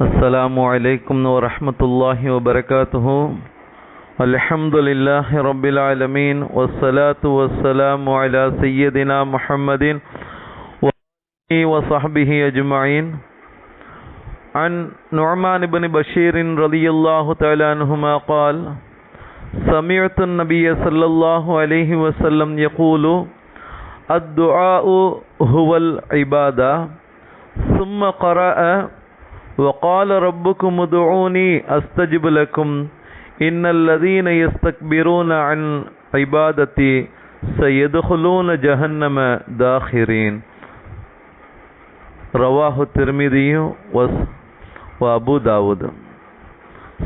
السلام عليكم ورحمة الله وبركاته. الحمد لله رب العالمين والصلاة والسلام على سيدنا محمد وصحبه أجمعين. عن نعمان بن بشير رضي الله تعالى عنهما قال سمعت النبي صلى الله عليه وسلم يقول الدعاء هو العبادة ثم قرأ وقال ربكم ادعوني أستجب لكم إن الذين يستكبرون عن عبادتي سيدخلون جهنم داخرين رواه الترمذي وس- وأبو داود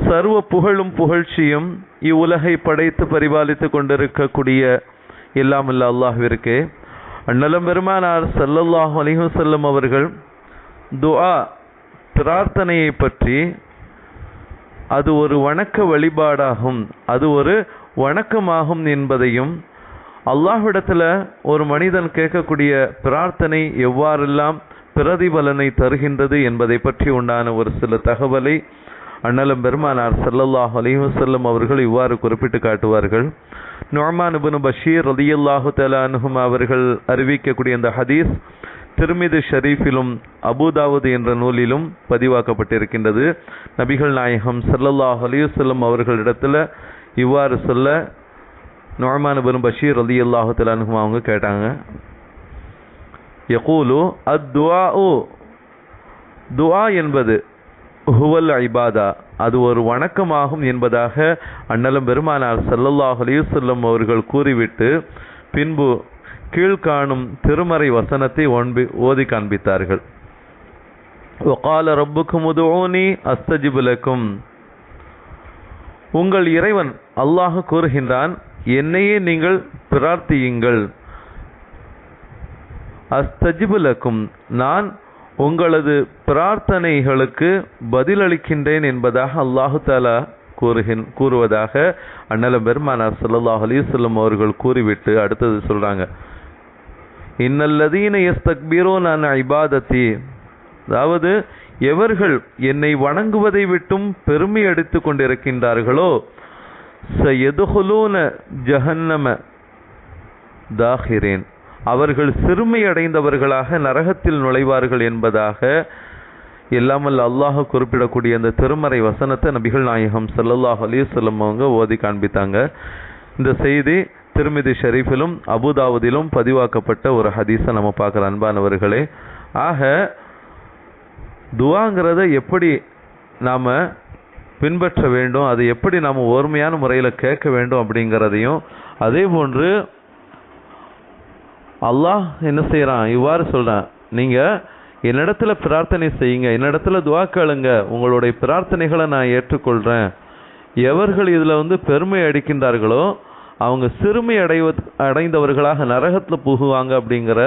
சர்வ புகழும் புகழ்ச்சியும் இவ்வுலகை படைத்து பரிபாலித்துக் கொண்டிருக்கக்கூடிய எல்லாம் இல்ல அல்லாஹ்விற்கே அந்நலம் பெருமானார் ஸல்லல்லாஹு அலைஹி வஸல்லம் அவர்கள் துஆ பிரார்த்தனையை பற்றி அது ஒரு வணக்க வழிபாடாகும். அது ஒரு வணக்கமாகும் என்பதையும் அல்லாஹ்விடத்தில் ஒரு மனிதன் கேட்கக்கூடிய பிரார்த்தனை எவ்வாறெல்லாம் பிரதிபலனை தருகின்றது என்பதை பற்றி உண்டான ஒரு சில தகவலை அண்ணலம் பெருமானார் சல்லல்லாஹ் அலிவசல்லம் அவர்கள் இவ்வாறு குறிப்பிட்டு காட்டுவார்கள். நுஅமான் இப்னு பஷீர் ரதியுல்லாஹு தலானுஹும் அவர்கள் அறிவிக்கக்கூடிய இந்த ஹதீஸ் திருமிது ஷரீஃபிலும் அபூதாவுது என்ற நூலிலும் பதிவாக்கப்பட்டிருக்கின்றது. நபிகள் நாயகம் சல்லல்லாஹ் அலைஹி அவர்களிடத்தில் இவ்வாறு சொல்ல நுஅமான் இப்னு பஷீர் அலி அல்லாஹு அன்ஹும் அவங்க கேட்டாங்க. யகூலு அத்துஆஉ துவா என்பது ஹுவல் ஐபாதா அது ஒரு வணக்கமாகும் என்பதாக அண்ணலும் பெருமானார் சல்லல்லாஹ் அலைஹி அவர்கள் கூறிவிட்டு பின்பு கீழ்காணும் திருமறை வசனத்தை ஒன்பி ஓதி காண்பித்தார்கள். ஒகால ரப்புக்கும் உதுவோனி அஸ்தஜிபுலக்கும் உங்கள் இறைவன் அல்லாஹ் கூறுகின்றான் என்னையே நீங்கள் பிரார்த்தியுங்கள். அஸ்தஜிபுலக்கும் நான் உங்களது பிரார்த்தனைகளுக்கு பதிலளிக்கின்றேன் என்பதாக அல்லாஹு தாலா கூறுகின் கூறுவதாக அண்ணல பெருமானார் சல்லாஹ் அலிசல்லம் அவர்கள் கூறிவிட்டு அடுத்தது சொல்கிறாங்க இன்னல்லதீன எஸ்தக்பீரோ நான் ஐபாதத்தி அதாவது எவர்கள் என்னை வணங்குவதை விட்டும் பெருமை அடித்துக் கொண்டிருக்கின்றார்களோ சயதுஹுலூன ஜஹன்னம தாகிரேன் அவர்கள் சிறுமை அடைந்தவர்களாக நரகத்தில் நுழைவார்கள் என்பதாக எல்லாமல் அல்லாஹ் குறிப்பிடக்கூடிய அந்த திருமறை வசனத்தை நபிகள் நாயகம் சல்லல்லாஹ் அலைஹி அவங்க ஓதி காண்பித்தாங்க. இந்த செய்தி திருமிதி ஷெரீஃபிலும் அபுதாவுதிலும் பதிவாக்கப்பட்ட ஒரு ஹதீஸை நம்ம பார்க்குற அன்பானவர்களே. ஆக துவாங்கிறத எப்படி நாம் பின்பற்ற வேண்டும் அது எப்படி நாம் ஓர்மையான முறையில் கேட்க வேண்டும் அப்படிங்கிறதையும் அதே போன்று அல்லாஹ் என்ன செய்கிறான் இவ்வாறு சொல்கிறான் நீங்கள் என்னிடத்தில் பிரார்த்தனை செய்யுங்க என்னிடத்தில் துவா கேளுங்க உங்களுடைய பிரார்த்தனைகளை நான் ஏற்றுக்கொள்கிறேன் எவர்கள் இதில் வந்து பெருமை அடிக்கின்றார்களோ அவங்க சிறுமை அடைவ அடைந்தவர்களாக நரகத்தில் புகுவாங்க அப்படிங்கிற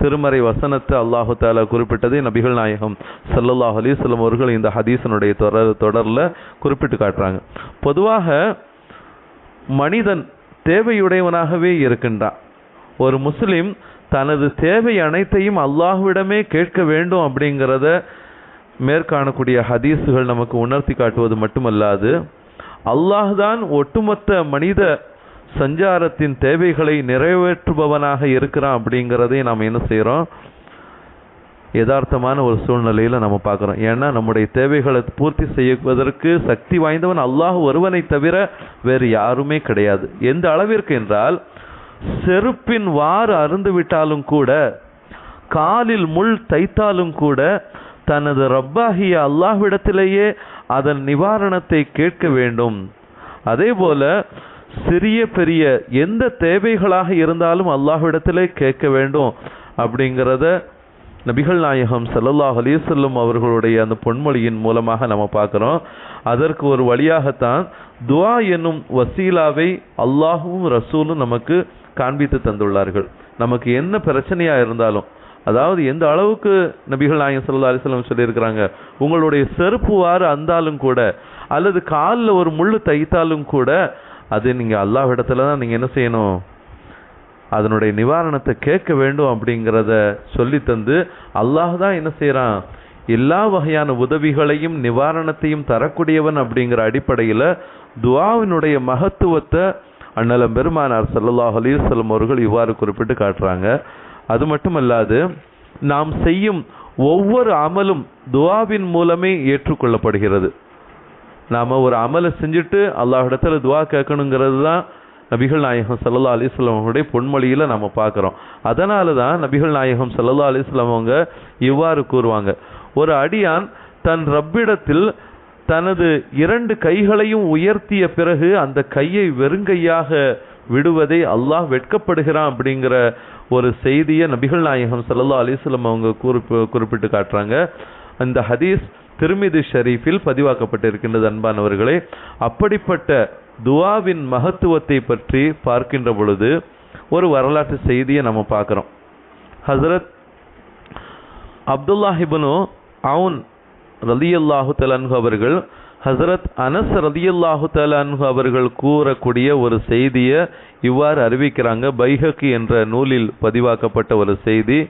திருமறை வசனத்தை அல்லாஹு தாலா குறிப்பிட்டதை. நபிகள் நாயகம் சல்லல்லாஹ் அலிஸ்லம் அவர்கள் இந்த ஹதீஸனுடைய தொடர் தொடரில் குறிப்பிட்டு காட்டுறாங்க. பொதுவாக மனிதன் தேவையுடையவனாகவே இருக்கின்றான். ஒரு முஸ்லீம் தனது தேவை அனைத்தையும் அல்லாஹுவிடமே கேட்க வேண்டும் அப்படிங்கிறத மேற்காணக்கூடிய ஹதீஸுகள் நமக்கு உணர்த்தி காட்டுவது மட்டுமல்லாது அல்லாஹ் தான் ஒட்டுமொத்த மனித சஞ்சாரத்தின் தேவைகளை நிறைவேற்றுபவனாக இருக்கிறான் அப்படிங்கிறதையும் நாம் என்ன செய்கிறோம் யதார்த்தமான ஒரு சூழ்நிலையில் நம்ம பார்க்குறோம். ஏன்னா நம்முடைய தேவைகளை பூர்த்தி செய்வதற்கு சக்தி வாய்ந்தவன் அல்லாஹ் ஒருவனை தவிர வேறு யாருமே கிடையாது. எந்த அளவிற்கு என்றால் செருப்பின் வாறு அருந்துவிட்டாலும் கூட காலில் முள் தைத்தாலும் கூட தனது ரப்பாகிய அல்லாஹ்விடத்திலேயே அதன் நிவாரணத்தை கேட்க வேண்டும். அதே போல சிறிய பெரிய எந்த தேவைகளாக இருந்தாலும் அல்லாஹ்விடத்திலே கேட்க வேண்டும் அப்படிங்கிறத நபிகள் நாயகம் சல்லல்லாஹ் அலைஹி அவர்களுடைய அந்த பொன்மொழியின் மூலமாக நம்ம பார்க்குறோம். அதற்கு ஒரு வழியாகத்தான் துவா என்னும் வசீலாவை அல்லாஹும் ரசூலும் நமக்கு காண்பித்து தந்துள்ளார்கள். நமக்கு என்ன பிரச்சனையாக இருந்தாலும் அதாவது எந்த அளவுக்கு நபிகள் நாயகம் சல்லா அலைஹி சொல்லியிருக்கிறாங்க உங்களுடைய செருப்பு வாறு அந்தாலும் கூட அல்லது காலில் ஒரு முள் தைத்தாலும் கூட அது நீங்கள் அல்லாஹ் இடத்துல தான் நீங்கள் என்ன செய்யணும்? அதனுடைய நிவாரணத்தை கேட்க வேண்டும் அப்படிங்கிறத சொல்லி தந்து அல்லாஹ் தான் என்ன செய்கிறான் எல்லா வகையான உதவிகளையும் நிவாரணத்தையும் தரக்கூடியவன் அப்படிங்கிற அடிப்படையில் துவாவினுடைய மகத்துவத்தை அண்ணலம் பெருமானார் சல்லாஹ் அலைஹி அவர்கள் இவ்வாறு குறிப்பிட்டு காட்டுறாங்க. அது மட்டுமல்லாது நாம் செய்யும் ஒவ்வொரு அமலும் துவாவின் மூலமே ஏற்றுக்கொள்ளப்படுகிறது. நாம் ஒரு அமலை செஞ்சுட்டு அல்லாஹிடத்தில் துவா கேட்கணுங்கிறது தான் நபிகள் நாயகம் ஸல்லல்லாஹு அலைஹி பொன்மொழியில் அவங்களுடைய நம்ம பார்க்குறோம். அதனால தான் நபிகள் நாயகம் ஸல்லல்லாஹு அலிஸ்லாம் அவங்க இவ்வாறு கூறுவாங்க. ஒரு அடியான் தன் ரப்பிடத்தில் தனது இரண்டு கைகளையும் உயர்த்திய பிறகு அந்த கையை வெறுங்கையாக விடுவதை அல்லாஹ் வெட்கப்படுகிறான் அப்படிங்கிற ஒரு செய்தியை நபிகள் நாயகம் ஸல்லல்லாஹு அலிஸ்லம் அவங்க குறிப்பு குறிப்பிட்டு காட்டுறாங்க. அந்த ஹதீஸ் திருமிதி ஷரீஃபில் பதிவாக்கப்பட்டிருக்கின்றது அன்பானவர்களே. அப்படிப்பட்ட துவாவின் மகத்துவத்தை பற்றி பார்க்கின்ற பொழுது ஒரு வரலாற்று செய்தியை நம்ம பார்க்குறோம். ஹசரத் அப்துல்லாஹிபனு அவுன் ரலியல்லாஹு தலன்ஹு அவர்கள் ஹசரத் அனஸ் ரலியல்லாஹு தலன்ஹு அவர்கள் கூறக்கூடிய ஒரு செய்தியை இவ்வாறு அறிவிக்கிறாங்க. பைஹக்கி என்ற நூலில் பதிவாக்கப்பட்ட ஒரு செய்தி.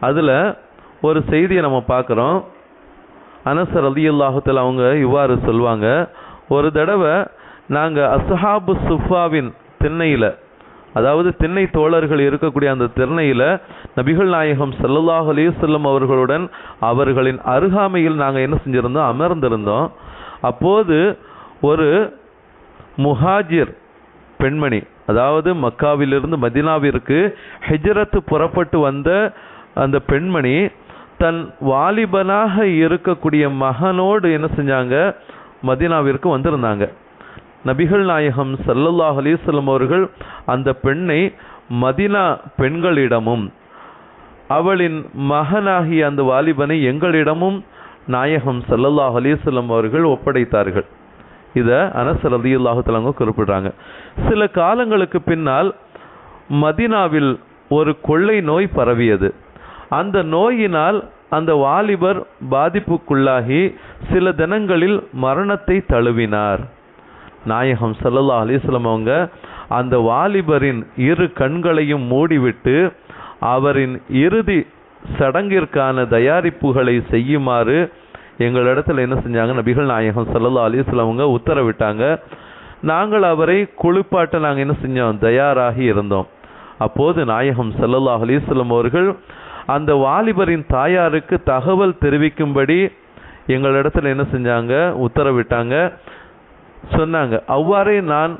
அதில் ஒரு செய்தியை நம்ம பார்க்குறோம். அனசர் அலி அல்லாஹத்தில் அவங்க இவ்வாறு சொல்வாங்க ஒரு தடவை நாங்கள் அசஹாபு சுஃபாவின் திண்ணையில் அதாவது திண்ணை தோழர்கள் இருக்கக்கூடிய அந்த திறனையில் நபிகள் நாயகம் சல்லல்லாஹ் அலிசல்லம் அவர்களுடன் அவர்களின் அருகாமையில் நாங்கள் என்ன செஞ்சிருந்தோம்? அமர்ந்திருந்தோம். அப்போது ஒரு முஹாஜிர் பெண்மணி அதாவது மக்காவிலிருந்து மதினாவிற்கு ஹிஜரத்து புறப்பட்டு வந்த அந்த பெண்மணி தன் வாலிபனாக இருக்கக்கூடிய மகனோடு என்ன செஞ்சாங்க? மதீனாவிற்கு வந்திருந்தாங்க. நபிகள் நாயகம் சல்லல்லாஹ் அலிஸ்லம் அவர்கள் அந்த பெண்ணை மதினா பெண்களிடமும் அவளின் மகனாகிய அந்த வாலிபனை எங்களிடமும் நாயகம் சல்லல்லாஹ் அலிஸ்லம் அவர்கள் ஒப்படைத்தார்கள். இதை அனஸ் ரலியல்லாஹு தஆலா குறிப்பிடுறாங்க. சில காலங்களுக்கு பின்னால் மதினாவில் ஒரு கொள்ளை நோய் பரவியது. அந்த நோயினால் அந்த வாலிபர் பாதிப்புக்குள்ளாகி சில தினங்களில் மரணத்தை தழுவினார். நாயகம் சல்லல்லா அலிஸ்லம் அவங்க அந்த வாலிபரின் இரு கண்களையும் மூடிவிட்டு அவரின் இறுதி சடங்கிற்கான தயாரிப்புகளை செய்யுமாறு எங்களிடத்தில் என்ன செஞ்சாங்க? நபிகள் நாயகம் ஸல்லல்லாஹு அலைஹி அவங்க உத்தரவிட்டாங்க. நாங்கள் அவரை குளிப்பாட்ட நாங்கள் என்ன செஞ்சோம்? தயாராகி இருந்தோம். அப்போது நாயகம் சல்லல்லா அலிஸ்லம் அவர்கள் அந்த வாலிபரின் தாயாருக்கு தகவல் தெரிவிக்கும்படி எங்களிடத்தில் என்ன செஞ்சாங்க? உத்தரவிட்டாங்க. சொன்னாங்க. அவ்வாறே நான்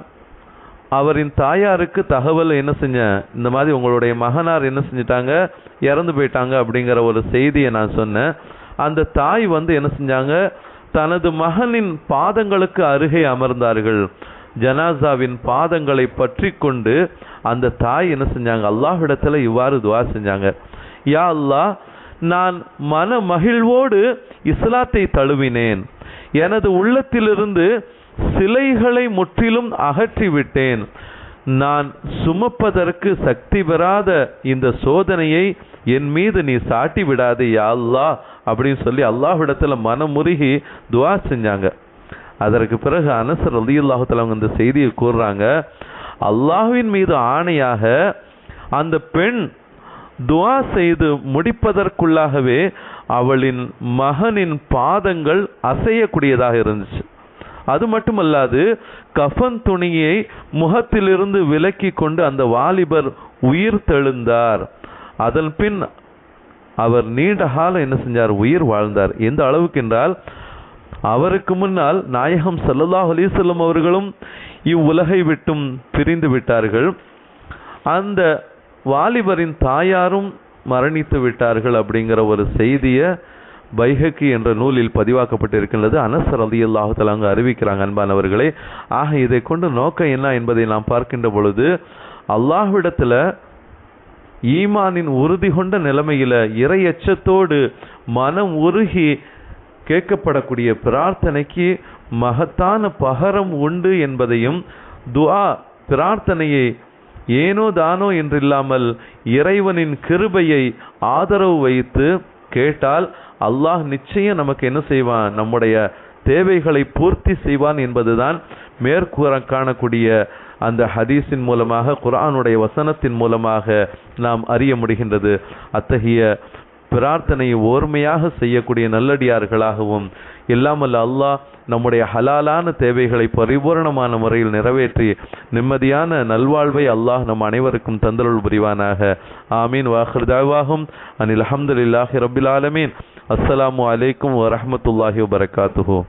அவரின் தாயாருக்கு தகவல் என்ன செஞ்சேன்? இந்த மாதிரி உங்களுடைய மகனார் என்ன செஞ்சிட்டாங்க? இறந்து போயிட்டாங்க அப்படிங்கிற ஒரு செய்தியை நான் சொன்னேன். அந்த தாய் வந்து என்ன செஞ்சாங்க? தனது மகனின் பாதங்களுக்கு அருகே அமர்ந்தார்கள். ஜனாசாவின் பாதங்களை பற்றி கொண்டு அந்த தாய் என்ன செஞ்சாங்க? அல்லாஹ்விடத்துல இவ்வாறு துவா செஞ்சாங்க. யா அல்லாஹ் நான் மன மகிழ்வோடு இஸ்லாத்தை தழுவினேன். எனது உள்ளத்திலிருந்து சிலைகளை முற்றிலும் அகற்றிவிட்டேன். நான் சுமப்பதற்கு சக்தி பெறாத இந்த சோதனையை என் மீது நீ சாட்டி விடாது யா அல்லா அப்படின்னு சொல்லி அல்லாஹ்விடத்துல மனமுருகி துவா செஞ்சாங்க. அதற்கு பிறகு அனசர் அலி அல்லாஹத்தில் அவங்க இந்த செய்தியை கூறுறாங்க அல்லாஹுவின் மீது ஆணையாக அந்த பெண் துவா செய்து முடிப்பதற்குள்ளாகவே அவளின் மகனின் பாதங்கள் அசையக்கூடியதாக இருந்துச்சு. அது மட்டுமல்லாது கஃன் துணியை முகத்திலிருந்து விலக்கி கொண்டு அந்த வாலிபர் உயிர் தெழுந்தார். அதன் பின் அவர் நீண்ட காலம் என்ன செஞ்சார்? உயிர் வாழ்ந்தார். எந்த அளவுக்கு என்றால் அவருக்கு முன்னால் நாயகம் சல்லல்லாஹ் அலிசல்லம் அவர்களும் இவ்வுலகை விட்டும் பிரிந்து விட்டார்கள். அந்த வாலிபரின் தாயாரும் மரணித்து விட்டார்கள் அப்படிங்கிற ஒரு செய்தியை பைஹக்கி என்ற நூலில் பதிவாக்கப்பட்டிருக்கின்றது. அனஸ் ரலியல்லாஹு தஆலா அங்கு அறிவிக்கிறாங்க அன்பானவர்களே. ஆக இதை கொண்டு நோக்கம் என்ன என்பதை நாம் பார்க்கின்ற பொழுது அல்லாஹ்விடத்தில் ஈமானின் உறுதி கொண்ட நிலைமையில் இறை எச்சத்தோடு மனம் உருகி கேட்கப்படக்கூடிய பிரார்த்தனைக்கு மகத்தான பகரம் உண்டு என்பதையும் துஆ பிரார்த்தனையை ஏனோ தானோ என்றில்லாமல் இறைவனின் கிருபையை ஆதரவு வைத்து கேட்டால் அல்லாஹ் நிச்சயம் நமக்கு என்ன செய்வான்? நம்முடைய தேவைகளை பூர்த்தி செய்வான் என்பதுதான் மேற்கூற காணக்கூடிய அந்த ஹதீஸின் மூலமாக குரானுடைய வசனத்தின் மூலமாக நாம் அறிய முடிகின்றது. அத்தகைய பிரார்த்தனையை ஓர்மையாக செய்யக்கூடிய நல்லடியார்களாகவும் இல்லாமல் அல்லாஹ் நம்முடைய ஹலாலான தேவைகளை பரிபூரணமான முறையில் நிறைவேற்றி நிம்மதியான நல்வாழ்வை அல்லாஹ் நம் அனைவருக்கும் தந்தருள் புரிவானாக. ஆமீன். வாஹர்தாவாகும் அனில் அஹமதுல்லாஹி ரபில் ஆலமீன். அஸ்ஸலாமு அலைக்கும் வரமத்துல்லாஹி வபரகாத்துஹு.